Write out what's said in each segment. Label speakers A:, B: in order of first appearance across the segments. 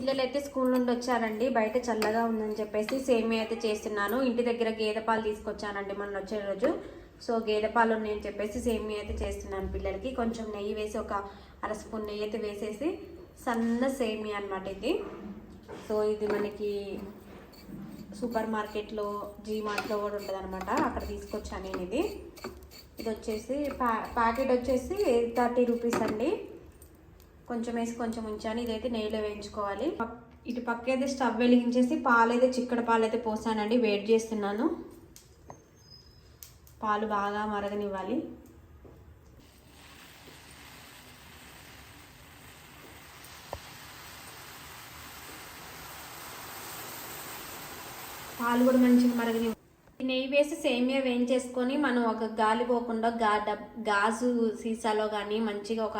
A: పిల్లలు అయితే స్కూల్ నుండి వచ్చారండి. బయట చల్లగా ఉందని చెప్పేసి సేమియా అయితే చేస్తున్నాను. ఇంటి దగ్గర గేదె పాలు తీసుకొచ్చానండి మొన్న వచ్చే రోజు. సో గేదె పాలు ఉన్నాయని చెప్పేసి సేమియా అయితే చేస్తున్నాను పిల్లలకి. కొంచెం నెయ్యి వేసి ఒక అర స్పూన్ నెయ్యి అయితే వేసేసి సన్న సేమియా అనమాట ఇది. సో ఇది మనకి సూపర్ మార్కెట్లో జీ మార్ట్లో కూడా ఉంటుంది అనమాట అక్కడ తీసుకొచ్చాను నేను ఇది. ఇది వచ్చేసి ప్యా ప్యాకెట్ వచ్చేసి థర్టీ రూపీస్ అండి. కొంచెం వేసి కొంచెం ఉంచాను. ఇదైతే నెయ్యిలో వేయించుకోవాలి. పక్- ఇటు పక్క అయితే స్టవ్ వెలిగించేసి పాలు అయితే చిక్కడ పాలు అయితే పోసానండి. వేడి చేస్తున్నాను. పాలు బాగా మరగనివ్వాలి. పాలు కూడా మంచిగా మరగని నెయ్యి వేసి సేమియా వేయించేసుకొని మనం ఒక గాలి పోకుండా గా గాజు సీసాలో కానీ మంచిగా ఒక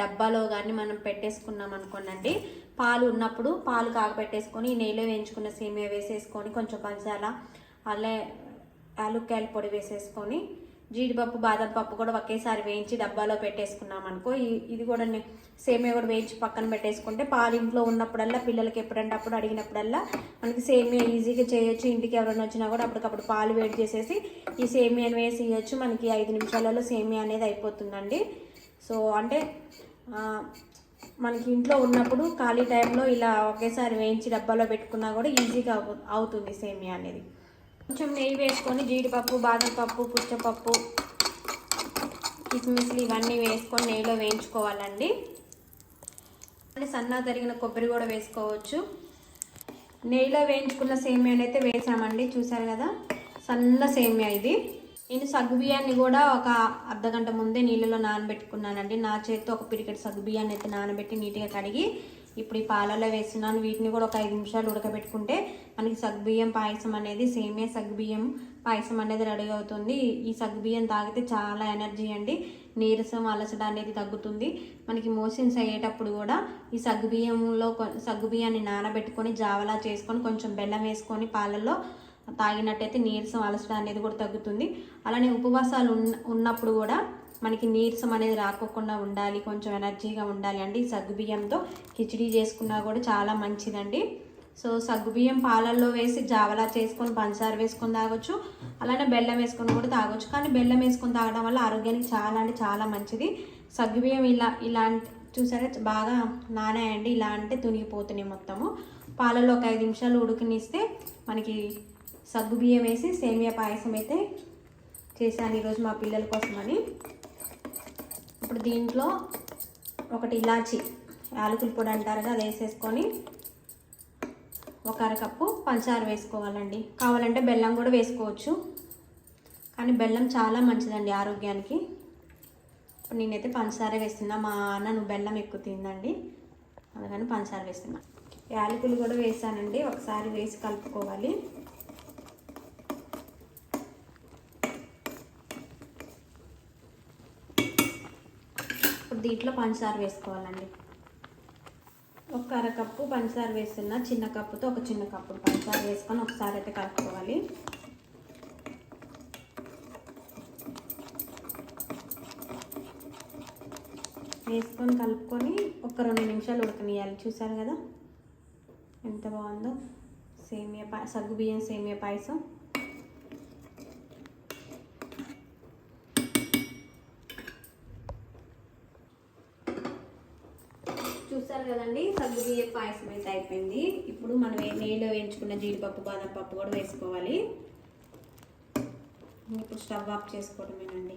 A: డబ్బాలో కానీ మనం పెట్టేసుకున్నాం అనుకోనండి. పాలు ఉన్నప్పుడు పాలు కాగబెట్టేసుకొని నెయ్యిలో వేయించుకున్న సేమియా వేసేసుకొని కొంచెం పంచాల అలా యాలుక్కాయల పొడి వేసేసుకొని జీడిపప్పు బాదం పప్పు కూడా ఒకేసారి వేయించి డబ్బాలో పెట్టేసుకున్నాం అనుకో ఇది కూడా సేమియా కూడా వేయించి పక్కన పెట్టేసుకుంటే పాలు ఇంట్లో ఉన్నప్పుడల్లా పిల్లలకి ఎప్పుడంటే అప్పుడు అడిగినప్పుడల్లా మనకి సేమియా ఈజీగా చేయొచ్చు. ఇంటికి ఎవరైనా వచ్చినా కూడా అప్పటికప్పుడు పాలు వేడి చేసేసి ఈ సేమియాని వేసి ఇవ్వచ్చు మనకి ఐదు నిమిషాలలో సేమియా అనేది అయిపోతుందండి. సో అంటే మనకి ఇంట్లో ఉన్నప్పుడు ఖాళీ టైంలో ఇలా ఒకేసారి వేయించి డబ్బాలో పెట్టుకున్నా కూడా ఈజీగా అవుతుంది సేమియా అనేది. కొంచెం నెయ్యి వేసుకొని జీడిపప్పు బాదం పప్పు పుచ్చపప్పు కిస్మిస్లు ఇవన్నీ వేసుకొని నెయ్యిలో వేయించుకోవాలండి. అంటే సన్నా తరిగిన కొబ్బరి కూడా వేసుకోవచ్చు. నెయ్యిలో వేయించుకున్న సేమియాని అయితే వేసామండి చూసారు కదా? సన్న సేమియా ఇది. నేను సగ్గు బియ్యాన్ని కూడా ఒక అర్ధ గంట ముందే నీళ్ళలో నానబెట్టుకున్నానండి. నా చేతితో ఒక పిరికెట్ సగ్గు బియ్యాన్ని అయితే నానబెట్టి నీట్గా కడిగి ఇప్పుడు ఈ పాలలో వేస్తున్నాను. వీటిని కూడా ఒక ఐదు నిమిషాలు ఉడకబెట్టుకుంటే మనకి సగ్గుబియ్యం పాయసం అనేది సేమే సగ్గుబియ్యం పాయసం అనేది రెడీ అవుతుంది. ఈ సగ్గుబియ్యం తాగితే చాలా ఎనర్జీ అండి. నీరసం అలసట అనేది తగ్గుతుంది. మనకి మోషన్స్ అయ్యేటప్పుడు కూడా ఈ సగ్గుబియ్యంలో సగ్గుబియ్యాన్ని నానబెట్టుకొని జావలా చేసుకొని కొంచెం బెల్లం వేసుకొని పాలల్లో తాగినట్టయితే నీరసం అలసట అనేది కూడా తగ్గుతుంది. అలానే ఉపవాసాలు ఉన్న ఉన్నప్పుడు కూడా మనకి నీరసం అనేది రాకోకుండా ఉండాలి కొంచెం ఎనర్జీగా ఉండాలి అండి. ఈ సగ్గుబియ్యంతో కిచిడీ చేసుకున్నా కూడా చాలా మంచిదండి. సో సగ్గుబియ్యం పాలల్లో వేసి జావలా చేసుకొని పంచదార వేసుకొని తాగొచ్చు. అలానే బెల్లం వేసుకొని కూడా తాగొచ్చు. కానీ బెల్లం వేసుకొని తాగడం వల్ల ఆరోగ్యానికి చాలా అంటే చాలా మంచిది. సగ్గుబియ్యం ఇలా ఇలాంటి చూసారా? బాగా నానాయండి. ఇలా అంటే తునిగిపోతున్నాయి మొత్తము. పాలలో ఒక ఐదు నిమిషాలు ఉడికినిస్తే మనకి సగ్గు బియ్యం వేసి సేమియా పాయసం అయితే చేశాను ఈరోజు మా పిల్లల కోసమని ఇప్పుడు దీంట్లో ఒకటి ఇలాచి యాలకుల పొడి అంటారు కదా అది వేసేసుకొని ఒక అరకప్పు పంచదార వేసుకోవాలండి. కావాలంటే బెల్లం కూడా వేసుకోవచ్చు. కానీ బెల్లం చాలా మంచిదండి ఆరోగ్యానికి. ఇప్పుడు నేనైతే పంచదార వేస్తున్నా. మా అన్న నువ్వు బెల్లం ఎక్కువ తిందండి. అందుకని పంచదార వేస్తున్నా. యాలకులు కూడా వేసానండి. ఒకసారి వేసి కలుపుకోవాలి. దీంట్లో పంచదార వేసుకోవాలండి. ఒక అరకప్పు పంచదార వేస్తున్న చిన్న కప్పుతో ఒక చిన్న కప్పు పంచదార వేసుకొని ఒకసారి అయితే కలుపుకోవాలి. వేసుకొని కలుపుకొని ఒక రెండు నిమిషాలు ఉడకనియాలి చూసారు కదా? ఎంత బాగుందో? సేమియా పా సగ్గుబియ్యం సేమియా పాయసం. చూస్తారు కదండి సగ్గుబియ్యం పాయసం అయితే అయిపోయింది. ఇప్పుడు మనం నీళ్ళు నెయ్యిలో వేయించుకున్న జీడిపప్పు బాదం పప్పు కూడా వేసుకోవాలి. ఇప్పుడు స్టవ్ ఆఫ్ చేసుకోవడమేనండి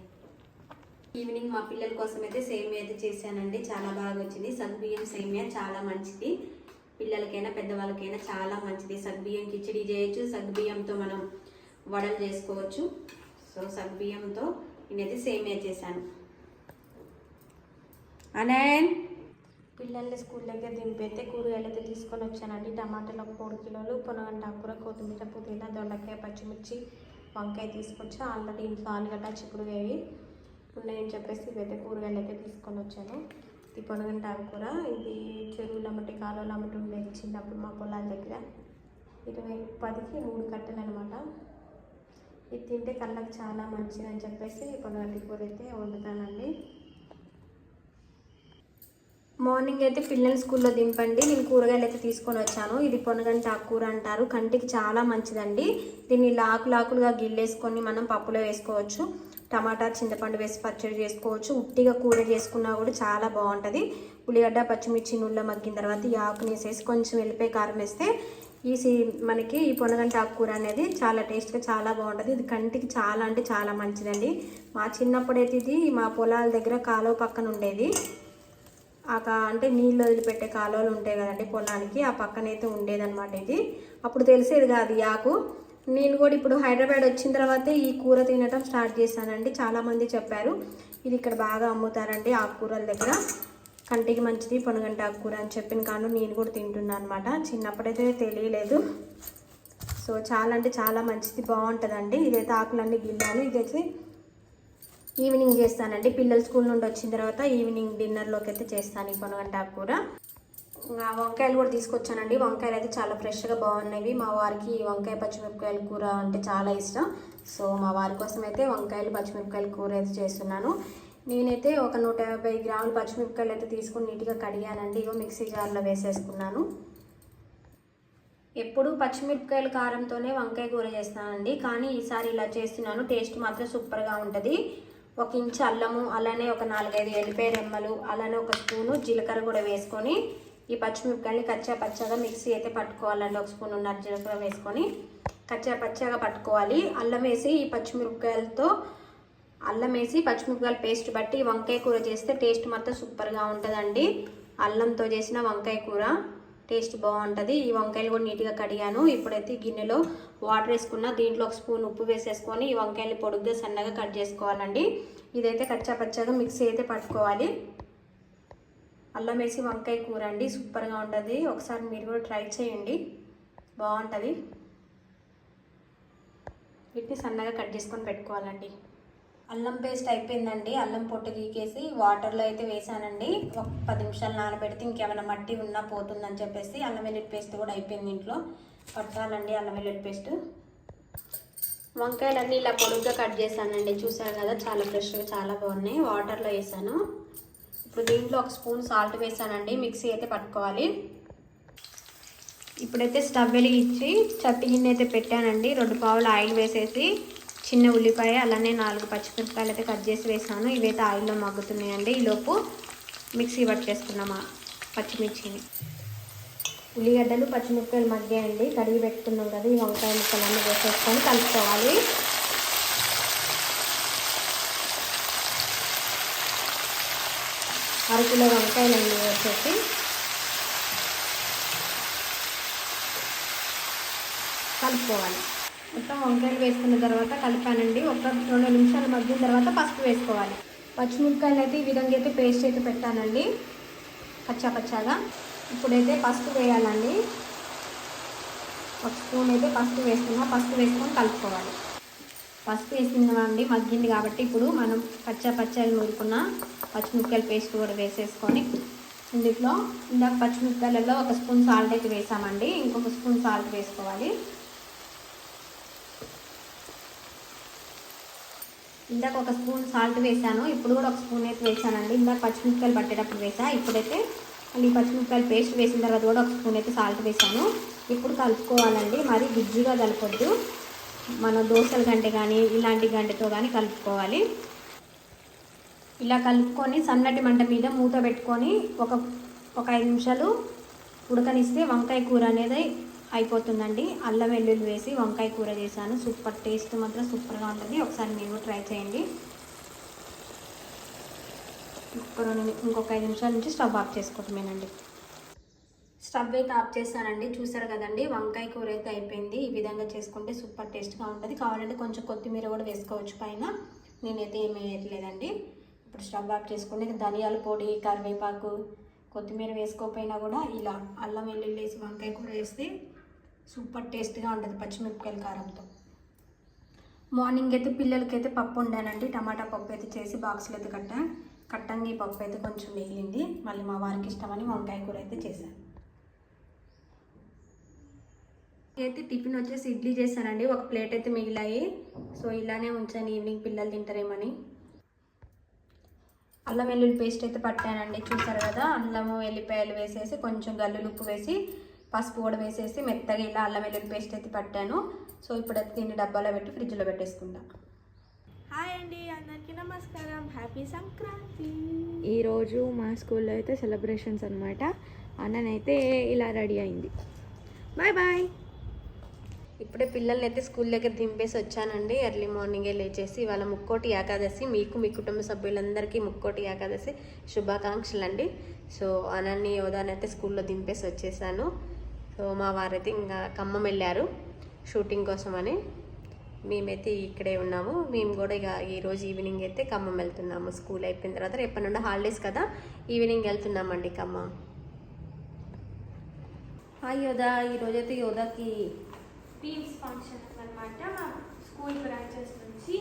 A: ఈవినింగ్ మా పిల్లల కోసం అయితే సేమియా అయితే చేశానండి. చాలా బాగా వచ్చింది. సగ్గుబియ్యం సేమియా చాలా మంచిది. పిల్లలకైనా పెద్దవాళ్ళకైనా చాలా మంచిది. సగ్గుబియ్యం కిచడీ చేయొచ్చు. సగ్గుబియ్యంతో మనం వడలు చేసుకోవచ్చు. సో సగ్బియ్యంతో నేనైతే సేమియా చేశాను. అనే పిల్లల్ని స్కూల్ దగ్గర దింపైతే కూరగాయలు అయితే తీసుకొని వచ్చానండి. టమాటాలు ఒక మూడు కిలోలు పొనగంట కూర కొత్తిమీర పుదీనా దొండకాయ పచ్చిమిర్చి వంకాయ తీసుకొచ్చి ఆల్రెడీ ఇంట్లో ఆలుగడ్డ చిక్కుడుగాయి ఉన్నాయని చెప్పేసి ఇవైతే కూరగాయలు అయితే తీసుకొని వచ్చాను. ఇది పొనగంట కూర ఇది చెరువుల అమ్మటి కాలువల అమ్మటి ఉండేది చిన్నప్పుడు మా పొలాల దగ్గర. ఇరవై పదికి మూడు కట్టలు అనమాట ఇది తింటే కళ్ళకి చాలా మంచిది అని చెప్పేసి పొనగంటి కూర అయితే వండుతానండి. మార్నింగ్ అయితే పిల్లల్ని స్కూల్లో దింపండి. నేను కూరగాయలు అయితే తీసుకొని వచ్చాను. ఇది పొనగంటి ఆకుకూర అంటారు. కంటికి చాలా మంచిదండి. దీన్ని లాకు లాకులుగా గిల్లేసుకొని మనం పప్పులో వేసుకోవచ్చు. టమాటా చింతపండు వేసి పచ్చడి చేసుకోవచ్చు. ఉట్టిగా కూర చేసుకున్నా కూడా చాలా బాగుంటుంది. ఉల్లిగడ్డ పచ్చిమిర్చి నుల్ల మగ్గిన తర్వాత ఈ ఆకుని వేసేసి కొంచెం వెళ్ళిపోయి కారం వేస్తే ఈ మనకి ఈ పొనగంట ఆకుకూర అనేది చాలా టేస్ట్గా చాలా బాగుంటుంది. ఇది కంటికి చాలా అంటే చాలా మంచిదండి. మా చిన్నప్పుడైతే ఇది మా పొలాల దగ్గర కాలువ పక్కన ఉండేది. ఆ అంటే నీళ్ళు వదిలిపెట్టే కాలువలు ఉంటాయి కదండి పొలానికి ఆ పక్కనైతే ఉండేదన్నమాట ఇది. అప్పుడు తెలిసేది కాదు ఆకు. నేను కూడా ఇప్పుడు హైదరాబాద్ వచ్చిన తర్వాత ఈ కూర తినటం స్టార్ట్ చేశానండి. చాలామంది చెప్పారు ఇది ఇక్కడ బాగా అమ్ముతారండి ఆకుకూరల దగ్గర. కంటికి మంచిది పొనగంట ఆకుకూర అని చెప్పిన కాను నేను కూడా తింటున్నాను అనమాట చిన్నప్పుడైతే తెలియలేదు. సో చాలా అంటే చాలా మంచిది బాగుంటుందండి. ఇదైతే ఆకులన్నీ గిల్లాను ఇదైతే ఈవినింగ్ చేస్తానండి. పిల్లలు స్కూల్ నుండి వచ్చిన తర్వాత ఈవినింగ్ డిన్నర్లోకి అయితే చేస్తాను ఈ పొనగంట కూర వంకాయలు కూడా తీసుకొచ్చానండి. వంకాయలు అయితే చాలా ఫ్రెష్గా బాగున్నాయి. మా వారికి వంకాయ పచ్చిమిరపకాయల కూర అంటే చాలా ఇష్టం. సో మా వారి కోసం అయితే వంకాయలు పచ్చిమిరపకాయల కూర అయితే చేస్తున్నాను. నేనైతే ఒక నూట యాభై గ్రాములు పచ్చిమిరపకాయలు అయితే తీసుకుని నీట్గా కడిగానండి. ఇగో మిక్సీ జార్లో వేసేసుకున్నాను. ఎప్పుడు పచ్చిమిరపకాయల కారంతోనే వంకాయ కూర చేస్తానండి. కానీ ఈసారి ఇలా చేస్తున్నాను. టేస్ట్ మాత్రం సూపర్గా ఉంటుంది. ఒక ఇంచు అల్లము అలానే ఒక నాలుగైదు ఎల్లిపాయ రెమ్మలు అలానే ఒక స్పూను జీలకర్ర కూడా వేసుకొని ఈ పచ్చిమిరపకాయని కచ్చా పచ్చగా మిక్సీ అయితే పట్టుకోవాలండి. ఒక స్పూన్ ఉన్నారు జీలకర్ర వేసుకొని కచ్చా పచ్చగా పట్టుకోవాలి. అల్లం వేసి ఈ పచ్చిమిరపకాయలతో అల్లం వేసి పచ్చిమిరపకాయల పేస్ట్ బట్టి వంకాయ కూర చేస్తే టేస్ట్ మాత్రం సూపర్గా ఉంటుందండి. అల్లంతో చేసిన వంకాయ కూర. టేస్ట్ బాగుంటుంది. ఈ వంకాయలు కూడా నీట్గా కడిగాను. ఇప్పుడైతే గిన్నెలో వాటర్ వేసుకున్న దీంట్లో ఒక స్పూన్ ఉప్పు వేసేసుకొని ఈ వంకాయలు పొడుగ్గా సన్నగా కట్ చేసుకోవాలండి. ఇదైతే కచ్చా పచ్చగా మిక్సీ అయితే పట్టుకోవాలి. అల్లం వేసి వంకాయ కూర అండి. సూపర్గా ఉంటుంది. ఒకసారి మీరు కూడా ట్రై చేయండి. బాగుంటుంది. వీటిని సన్నగా కట్ చేసుకొని పెట్టుకోవాలండి. అల్లం పేస్ట్ అయిపోయిందండి. అల్లం పొట్టు గీకేసి వాటర్లో అయితే వేసానండి. ఒక పది నిమిషాలు నానబెడితే ఇంకేమైనా మట్టి ఉన్నా పోతుందని చెప్పేసి అల్లం వెల్లుల్లి పేస్ట్ కూడా అయిపోయింది ఇంట్లో. పట్టాలండి అల్లం వెల్లుల్లి పేస్ట్. వంకాయలన్నీ ఇలా పొడుగ్గా కట్ చేశానండి. చూసారు కదా చాలా ఫ్రెష్గా చాలా బాగున్నాయి. వాటర్లో వేసాను. ఇప్పుడు దీంట్లో ఒక స్పూన్ సాల్ట్ వేసానండి. మిక్సీ అయితే పట్టుకోవాలి. ఇప్పుడైతే స్టవ్ వెలిగించి చట్టి గిన్నె అయితే పెట్టానండి. రెండు పావులు ఆయిల్ వేసేసి చిన్న ఉల్లిపాయ అలానే నాలుగు పచ్చిమిరపకాయలు అయితే కట్ చేసి వేసాను. ఇవైతే ఆయిల్లో మగ్గుతున్నాయండి. ఈలోపు మిక్సీ పట్టేసుకున్నామా పచ్చిమిర్చిని. ఉల్లిగడ్డలు పచ్చిమిరపకాయలు మగ్గాయండి. కడిగి పెట్టుకున్నాం కదా ఈ వంకాయ ముక్కలన్నీ వేసేసుకొని కలుపుకోవాలి. అరకిలో వంకాయలు వేసేసి కలుపుకోవాలి. మొత్తం వంకాయలు వేసుకున్న తర్వాత కలిపానండి. ఒక రెండు నిమిషాలు మగ్గిన తర్వాత పసుపు వేసుకోవాలి. పచ్చిమిరపకాయలు అయితే ఈ విధంగా అయితే పేస్ట్ అయితే పెట్టానండి. పచ్చా పచ్చాగా. ఇప్పుడైతే పసుపు వేయాలండి. ఒక స్పూన్ అయితే పసుపు వేసుకున్నా పసుపు వేసుకొని కలుపుకోవాలి. పసుపు వేసిందండి మగ్గింది కాబట్టి ఇప్పుడు మనం పచ్చా పచ్చగా నూరుకున్న పచ్చిమిరకాయల పేస్ట్ కూడా వేసేసుకొని ఇందులో ఇందాక పచ్చిమిరపకాయలలో ఒక స్పూన్ సాల్ట్ అయితే వేసామండి. ఇంకొక స్పూన్ సాల్ట్ వేసుకోవాలి. ఇందాక ఒక స్పూన్ సాల్ట్ వేసాను ఇప్పుడు కూడా ఒక స్పూన్ అయితే వేసానండి ఇందాక పచ్చిమిరపకాయలు పట్టేటప్పుడు వేసా ఇప్పుడైతే మళ్ళీ పచ్చిమిరపకాయలు పేస్ట్ వేసిన తర్వాత కూడా ఒక స్పూన్ అయితే సాల్ట్ వేసాను ఇప్పుడు కలుపుకోవాలండి మరీ గుజ్జుగా కలపొద్దు. మన దోశల గంటె కానీ ఇలాంటి గంటెతో కానీ కలుపుకోవాలి. ఇలా కలుపుకొని సన్నటి మంట మీద మూత పెట్టుకొని ఒక ఒక ఐదు నిమిషాలు ఉడకనిస్తే వంకాయ కూర అనేది అయిపోతుందండి. అల్లం వెల్లుల్లి వేసి వంకాయ కూర చేశాను. సూపర్ టేస్ట్ మాత్రం సూపర్గా ఉంటుంది. ఒకసారి మీరు ట్రై చేయండి. ఇంకొక రెండు ఇంకొక ఐదు నిమిషాల నుంచి స్టవ్ ఆఫ్ చేసుకోవటమేనండి. స్టవ్ అయితే ఆఫ్ చేశానండి చూసారు కదండి వంకాయ కూర అయితే అయిపోయింది. ఈ విధంగా చేసుకుంటే సూపర్ టేస్ట్గా ఉంటుంది. కావాలంటే కొంచెం కొత్తిమీర కూడా వేసుకోవచ్చు పైన. నేనైతే ఏమీ వేయట్లేదండి. ఇప్పుడు స్టవ్ ఆఫ్ చేసుకుంటే ధనియాల పొడి కరివేపాకు కొత్తిమీర వేసుకోకపోయినా కూడా ఇలా అల్లం వెల్లుల్లి వేసి వంకాయ కూర వేస్తే సూపర్ టేస్ట్గా ఉంటుంది పచ్చిమిరపకాయల కారంతో. మార్నింగ్ అయితే పిల్లలకైతే పప్పు ఉండానండి టమాటా పప్పు అయితే చేసి బాక్స్లో అయితే కట్టా. కట్టంగి పప్పు అయితే కొంచెం మిగిలింది మళ్ళీ మా వారికి ఇష్టమని వంకాయ కూర అయితే చేశాను అయితే టిఫిన్ వచ్చేసి ఇడ్లీ చేశానండి. ఒక ప్లేట్ అయితే మిగిలాయి. సో ఇలానే ఉంచాను. ఈవినింగ్ పిల్లలు తింటారేమని. అల్లం వెల్లుల్లి పేస్ట్ అయితే పట్టానండి. చూసారు కదా? అల్లము వెల్లిపాయలు వేసేసి కొంచెం గల్లులు ఉప్పు వేసి పసుపు కూడా వేసేసి మెత్తగా ఇలా అల్లం వెల్లుల్లి పేస్ట్ అయితే పట్టాను. సో ఇప్పుడైతే దీన్ని డబ్బాలో పెట్టి ఫ్రిడ్జ్లో పెట్టేసుకుంటా.
B: హాయ్ అండి అందరికీ నమస్కారం. హ్యాపీ సంక్రాంతి.
C: ఈరోజు మా స్కూల్లో అయితే సెలబ్రేషన్స్ అనమాట అన్ననైతే ఇలా రెడీ అయింది. Bye bye.
A: ఇప్పుడే పిల్లల్ని అయితే స్కూల్ దగ్గర దింపేసి వచ్చానండి. ఎర్లీ మార్నింగే లేచేసి ఇవాళ ముక్కోటి ఏకాదశి. మీకు మీ కుటుంబ సభ్యులందరికీ ముక్కోటి ఏకాదశి శుభాకాంక్షలు అండి సో అనన్ని యోధాని అయితే స్కూల్లో దింపేసి వచ్చేసాను. సో మా వారైతే ఇంకా ఖమ్మం వెళ్ళారు షూటింగ్ కోసమని. మేమైతే ఇక్కడే ఉన్నాము. మేము కూడా ఇక ఈరోజు ఈవినింగ్ అయితే ఖమ్మం వెళ్తున్నాము. స్కూల్ అయిపోయిన తర్వాత రేపటి నుండి హాలిడేస్ కదా ఈవినింగ్ వెళ్తున్నామండి ఖమ్మం. హాయ్ యోధా ఈరోజైతే యోధాకి
B: టీమ్స్ ఫంక్షన్ అనమాట స్కూల్ బ్రాంచెస్ నుంచి.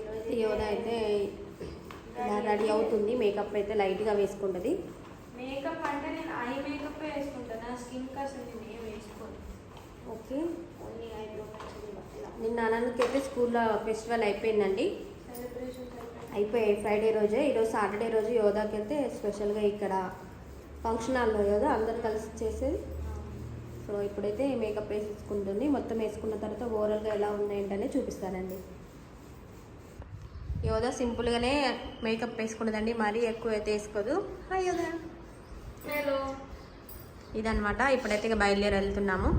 B: ఈరోజు
A: యోధ అయితే రెడీ అవుతుంది. మేకప్ అయితే లైట్గా వేసుకుంటుంది.
B: మేకప్ అంటే నేను ఐ మేకప్ వేసుకుంటాను. నా స్కిన్ కోసం నేను ఏం వేసుకోను.
A: ఓకే.
B: ఓన్లీ ఐబ్రో
A: నిన్న అనంతకి అయితే స్కూల్లో ఫెస్టివల్ అయిపోయిందండి. అయిపోయాయి. ఫ్రైడే రోజే. ఈరోజు సాటర్డే రోజు యోధాకి అయితే స్పెషల్గా ఇక్కడ ఫంక్షన్ హాల్లో యోధా అందరు కలిసి చేసేది. సో ఇప్పుడైతే మేకప్ వేసేసుకుంటుంది. మొత్తం వేసుకున్న తర్వాత ఓవరాల్గా ఎలా ఉంది ఏంటనే చూపిస్తానండి. యోధా సింపుల్గానే మేకప్ వేసుకున్నదండి. మరీ ఎక్కువ అయితే వేసుకోదు. హాయ్ యోధా.
B: హలో.
A: ఇదనమాట ఇప్పుడైతే ఇక బయలుదేరి వెళ్తున్నాము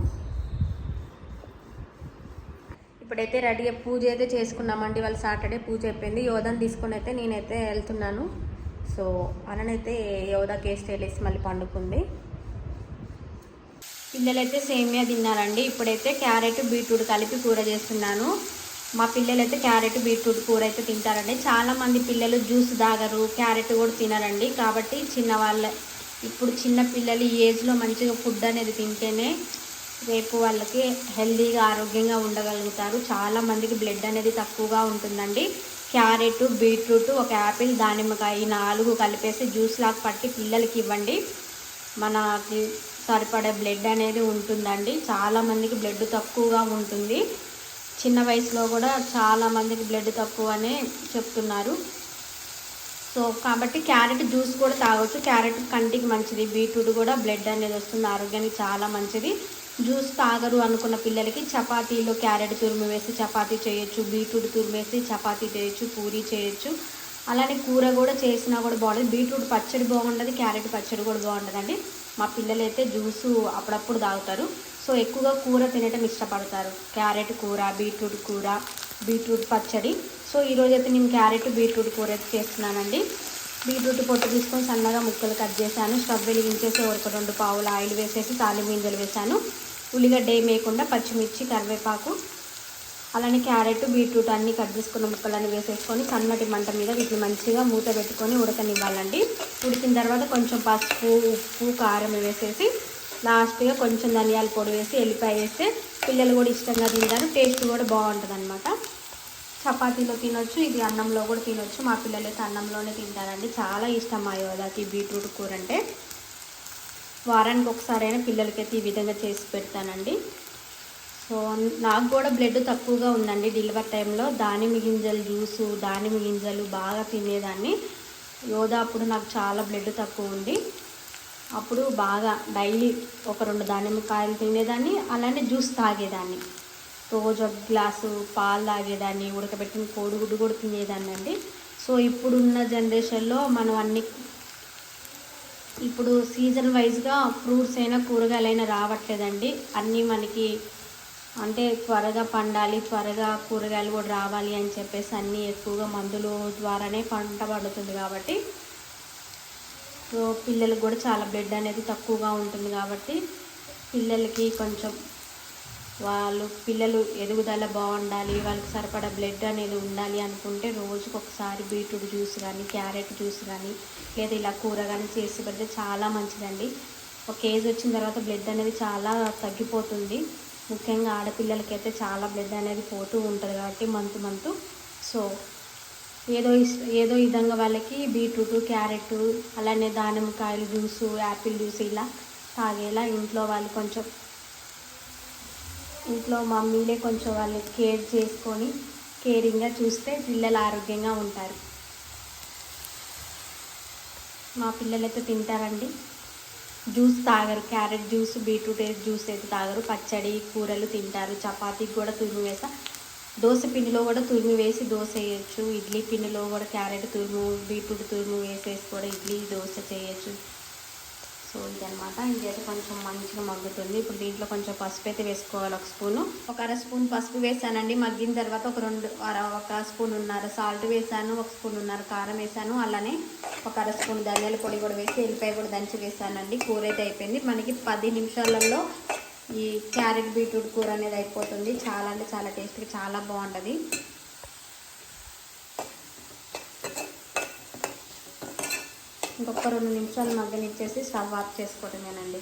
A: ఇప్పుడైతే రెడీ పూజ అయితే చేసుకున్నామండి. వాళ్ళు సాటర్డే పూజ అయిపోయింది. యోధాని తీసుకొని అయితే నేనైతే వెళ్తున్నాను. సో అననైతే యోధా కేసు తేలేసి మళ్ళీ పండుకుంది. పిల్లలైతే సేమియా తిన్నారండి. ఇప్పుడైతే క్యారెట్ బీట్రూట్ కలిపి కూర చేస్తున్నాను. మా పిల్లలైతే క్యారెట్ బీట్రూట్ కూర అయితే తింటారండి. చాలామంది పిల్లలు జ్యూస్ తాగరు క్యారెట్ కూడా తినరండి. కాబట్టి చిన్నవాళ్ళ ఇప్పుడు చిన్న పిల్లలు ఈ ఏజ్లో మంచిగా ఫుడ్ అనేది తింటేనే రేపు వాళ్ళకి హెల్తీగా ఆరోగ్యంగా ఉండగలుగుతారు. చాలామందికి బ్లడ్ అనేది తక్కువగా ఉంటుందండి. క్యారెట్ బీట్రూట్ ఒక యాపిల్ దానిమ్మకాయ ఈ నాలుగు కలిపేసి జ్యూస్ లాగా పట్టి పిల్లలకి ఇవ్వండి. మనకి సరిపడే బ్లడ్ అనేది ఉంటుందండి. చాలామందికి బ్లడ్ తక్కువగా ఉంటుంది. చిన్న వయసులో కూడా చాలామందికి బ్లడ్ బ్లడ్ తక్కువనే చెప్తున్నారు. సో కాబట్టి క్యారెట్ జ్యూస్ కూడా తాగొచ్చు. క్యారెట్ కంటికి మంచిది. బీట్రూట్ కూడా బ్లడ్ అనేది వస్తుంది. ఆరోగ్యానికి చాలా మంచిది. జ్యూస్ తాగరు అనుకున్న పిల్లలకి చపాతీలో క్యారెట్ తురుము వేసి చపాతీ చేయొచ్చు. బీట్రూట్ తురుము వేసి చపాతీ చేయొచ్చు. పూరీ చేయొచ్చు. అలానే కూర కూడా చేసినా కూడా బాగుంటుంది. బీట్రూట్ పచ్చడి బాగుంటుంది. క్యారెట్ పచ్చడి కూడా బాగుంటుందండి. మా పిల్లలైతే జ్యూసు అప్పుడప్పుడు తాగుతారు. సో ఎక్కువగా కూర తినటం ఇష్టపడతారు. క్యారెట్ కూర బీట్రూట్ కూర బీట్రూట్ పచ్చడి. సో ఈరోజు అయితే నేను క్యారెట్ బీట్రూట్ కూర అయితే చేస్తున్నానండి. బీట్రూట్ పొట్టు తీసుకొని సన్నగా ముక్కలు కట్ చేశాను. స్టవ్ వెలిగించేసి ఒక రెండు పావులు ఆయిల్ వేసేసి తాలింపు గింజలు వేశాను. ఉల్లిగడ్డ ఏం వేయకుండా పచ్చిమిర్చి కరివేపాకు అలానే క్యారెట్ బీట్రూట్ అన్నీ కట్ చేసుకున్న ముక్కలన్నీ వేసేసుకొని సన్నటి మంట మీద వీటిని మంచిగా మూత పెట్టుకొని ఉడకనివ్వాలండి. ఉడికిన తర్వాత కొంచెం పసుపు ఉప్పు కారం వేసేసి లాస్ట్గా కొంచెం ధనియాల పొడి వేసి ఎల్లిపాయ వేస్తే పిల్లలు కూడా ఇష్టంగా తింటారు. టేస్ట్ కూడా బాగుంటుంది అనమాట చపాతీలో తినొచ్చు ఇది అన్నంలో కూడా తినొచ్చు. మా పిల్లలు అయితే అన్నంలోనే తింటారండి. చాలా ఇష్టం మా యోధాకి బీట్రూట్ కూర అంటే వారానికి ఒకసారైనా పిల్లలకైతే ఈ విధంగా చేసి పెడతానండి. సో నాకు కూడా బ్లడ్ తక్కువగా ఉందండి డెలివరీ టైంలో. దానిమ్మ గింజలు జ్యూసు దానిమ్మ గింజలు బాగా తినేదాన్ని. యోధా అప్పుడు నాకు చాలా బ్లడ్ తక్కువ ఉంది. అప్పుడు బాగా డైలీ ఒక రెండు దానిమ్మకాయలు తినేదాన్ని అలానే జ్యూస్ తాగేదాన్ని. రోజు ఒక గ్లాసు పాలు తాగేదాన్ని ఉడకబెట్టిన కోడిగుడ్డు కూడా తినేదాన్ని అండి. సో ఇప్పుడున్న జనరేషన్లో మనం అన్ని ఇప్పుడు సీజన్ వైజ్గా ఫ్రూట్స్ అయినా కూరగాయలైనా రావట్లేదండి. అన్నీ మనకి అంటే త్వరగా పండాలి త్వరగా కూరగాయలు కూడా రావాలి అని చెప్పేసి అన్నీ ఎక్కువగా మందులు ద్వారానే పంట పడుతుంది కాబట్టి పిల్లలకు కూడా చాలా బ్లడ్ అనేది తక్కువగా ఉంటుంది కాబట్టి పిల్లలకి కొంచెం వాళ్ళు పిల్లలు ఎదుగుదల బాగుండాలి వాళ్ళకి సరిపడా బ్లడ్ అనేది ఉండాలి అనుకుంటే రోజుకు ఒకసారి బీట్రూట్ జ్యూస్ కానీ క్యారెట్ జ్యూస్ కానీ లేదా ఇలా కూర కానీ చేసి పెడితే చాలా మంచిదండి. ఒక ఏజ్ వచ్చిన తర్వాత బ్లడ్ అనేది చాలా తగ్గిపోతుంది. ముఖ్యంగా ఆడపిల్లలకైతే చాలా బ్లడ్ అనేది పోతూ ఉంటుంది కాబట్టి మంత్ మంత్ సో ఏదో ఇస్ ఏదో విధంగా వాళ్ళకి బీట్రూట్ క్యారెట్ అలానే దానిమ్మకాయలు జ్యూస్ యాపిల్ జ్యూస్ ఇలా తాగేలా ఇంట్లో వాళ్ళు కొంచెం ఇంట్లో మమ్మీలే కొంచెం వాళ్ళు కేర్ చేసుకొని కేరింగ్గా చూస్తే పిల్లలు ఆరోగ్యంగా ఉంటారు. మా పిల్లలైతే తింటారండి. జ్యూస్ తాగరు క్యారెట్ జ్యూస్ బీట్రూట్ జ్యూస్ అయితే తాగరు పచ్చడి కూరలు తింటారు చపాతీకి కూడా తురిమి వేసా. దోశ పిండిలో కూడా తురిమి వేసి దోశ వేయచ్చు. ఇడ్లీ పిండిలో కూడా క్యారెట్ తురుము బీట్రూట్ తురుము వేసేసి కూడా ఇడ్లీ దోశ చేయొచ్చు. సో ఇదనమాట ఇదైతే కొంచెం మంచిగా మగ్గుతుంది. ఇప్పుడు దీంట్లో కొంచెం పసుపు అయితే వేసుకోవాలి ఒక స్పూను. ఒక అర స్పూన్ పసుపు వేసానండి. మగ్గిన తర్వాత ఒక రెండు అర ఒక స్పూన్ ఉన్నారు సాల్ట్ వేసాను. ఒక స్పూన్ ఉన్నారు కారం వేసాను. అలానే ఒక అర స్పూన్ ధనియాల పొడి కూడా వేసి ఎల్లిపాయ కూడా దంచి వేసానండి. కూర అయితే అయిపోయింది. మనకి పది నిమిషాలలో ఈ క్యారెట్ బీట్రూట్ కూర అనేది అయిపోతుంది. చాలా అంటే చాలా టేస్ట్గా చాలా బాగుంటుంది. ఇంకొక రెండు నిమిషాలు మగ్గనిచ్చేసి స్టవ్ ఆఫ్ చేసుకోవటమేనండి.